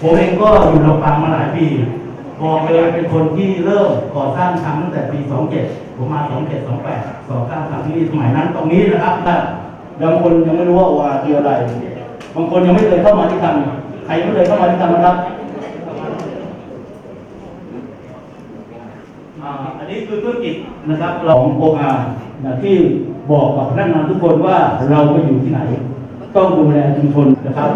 ผมเองก็อยู่ลำปางมาหลายปีบอกเลยเป็นคนที่เริ่มก่อสร้างทำตั้งแต่ปี 27 ผมมา 27 28 29ทำที่นี่สมัยนั้นตรงนี้นะครับแต่บางคนยังไม่รู้ว่าโออาคืออะไร บางคนยังไม่เคยเข้ามาที่ทำใครยังไม่เคยเข้ามาที่ทำนะครับอันนี้คือธุรกิจนะครับของโออานะที่บอกกับพนักงานทุกคนว่าเราไปอยู่ที่ไหน ต้องดูแลชุมชนนะครับ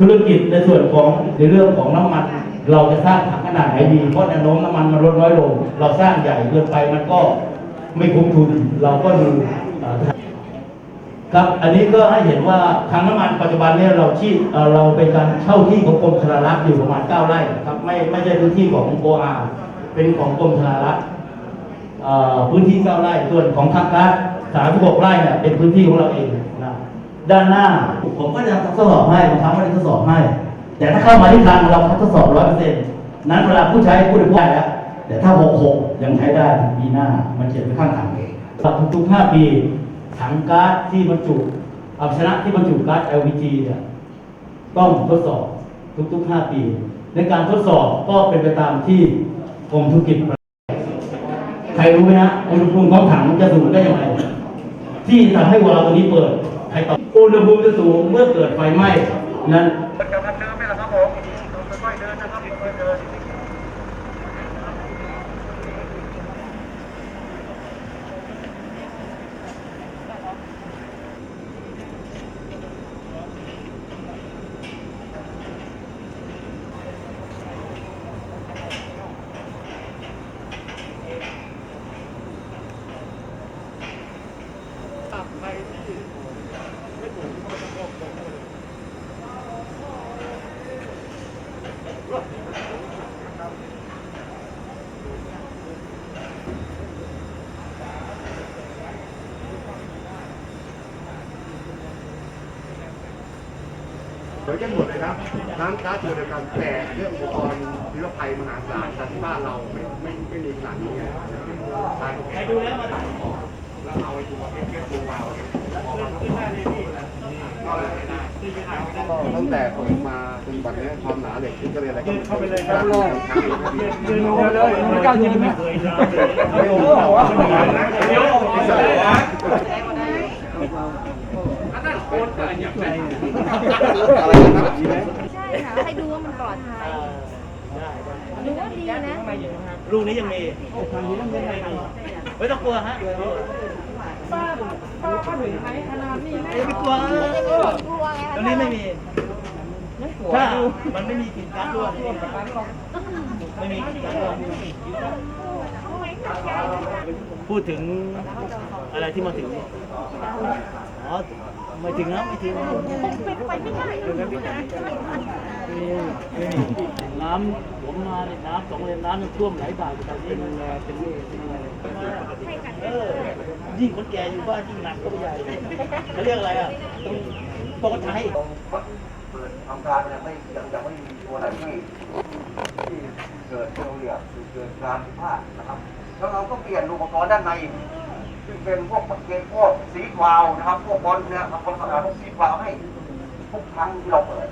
ธุรกิจในส่วนของในเรื่องของน้ำมัน เราจะสร้างถังขนาดไหนดี เพราะแนวโน้มน้ำมันมันลดน้อยลง เราสร้างใหญ่เกินไปมันก็ไม่คุ้มทุน เราก็ดูครับ อันนี้ก็ให้เห็นว่าทางน้ำมันปัจจุบันเนี่ยเราที่เราเป็นการเช่าที่ของกรมธนารักษ์อยู่ประมาณ 9 ไร่ครับ ไม่ไม่ใช่พื้นที่ของโออาเป็นของกรมธนารักษ์พื้นที่ 9 ไร่ ส่วนของทางการ36 ไร่เนี่ยเป็นพื้นที่ของเราเอง ด้านหน้า ผมก็จะทดสอบให้บางครั้งไม่ได้ทดสอบให้ แต่ถ้าเข้ามาที่ทางเราทดสอบ100%นั้นเวลาผู้ใช้ผู้บริโภคได้แล้ว แต่ถ้า66ยังใช้ได้ปีหน้ามันเขียนไว้ข้างถังเองทุกๆ5ปีถังก๊าซที่บรรจุเอาชนะที่บรรจุก๊าซ LPG เนี่ยต้องทดสอบทุกๆ 5 ปี ในการทดสอบก็เป็นไปตามที่กรมธุรกิจประใครรู้ไหมฮะอุณหภูมิของถังจะสูงได้ยังไงที่ทำให้วาล์วตัวนี้เปิด ใครตอบอุณหภูมิจะสูงเมื่อเกิดไฟไหม้นั้นเดินกับทางเดินไหมล่ะครับผมค่อยๆเดินนะครับค่อยๆเดิน เหมือนกันหมดเลยครับน้ำก๊าซตัวเดียวกันแต่เรื่องอุปกรณ์นิรภัยมหาศาลแต่ที่บ้านเราไม่ไม่ไม่มีขนาดนี้ไงใครดูแล้วมาเราเอาไอ้ตัวเอ็กซ์ตัววาวตั้งแต่เปิดมาจนบัดนี้ความหนาเหล็กที่ก็เรียนอะไรก็เข้าไปเลยครับเยืนเลยไม่กล้ายืนไหมไม่โอ้โหเดี๋ยว อิสระอะไรนะครับใช่ค่ะให้ดูว่ามันปลอดภัยดูว่าดีนะลูกนี้ยังมีไม่ต้องกลัวฮะป้าป้าป้าถึงไหมขนาดนี้ไหมไม่กลัวมันจะมีกลิ่นกลัวไงคะตรงนี้ไม่มีถ้ามันไม่มีกลิ่นก๊าซด้วยไม่มีกลิ่นก๊าซด้วยพูดถึงอะไรที่มาถึง อ๋อไม่ถึงนะไม่ถึงนะเป็นไปไม่ได้ไม่มีน้ำผมมาเนี่ยน้ำสองเลนน้ำมันท่วมไหลบ่าอยู่ตอนนี้มันเป็นเรื่องเป็นอะไรเออยิ่งคนแก่อยู่บ้านยิ่งหนักก็ไปใหญ่เขาเรียกอะไรอะต้องปกติเปิดทำการยังไม่ยังยังไม่มีตัวไหนที่ที่เกิดเราเรียกเกิดการผิดพลาดนะครับแล้วเราก็เปลี่ยนอุปกรณ์ด้านใน ซึ่งเป็นพวกเกงพวกสีวาล์วนะครับ พวกบอลเนี่ยทำความสะอาดพวกสีวาล์วให้ทุกครั้งที่เราเปิด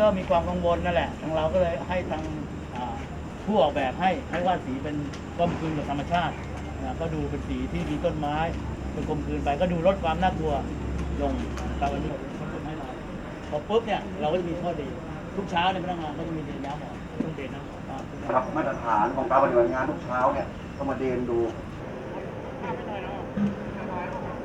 ก็มีความกังวลนั่นแหละทางเราก็เลยให้ทางอ่าผู้ออกแบบให้ให้วาดสีเป็นกลมกลืนกับธรรมชาตินะก็ดูเป็นสีที่มีต้นไม้เป็นกลมกลืนไปก็ดูลดความน่ากลัวลงตามอันนี้คนคนให้เราพอปุ๊บเนี่ยเราก็จะมีข้อดีทุกเช้าในยพนักงานก็จะมีเดนน้ำออกต้องเดนน้ำออกอ่านะครับมาตรฐานของการปฏิบัติงานทุกเช้าเนี่ยก็มาเดินดู ข้าไปเลยเนาะ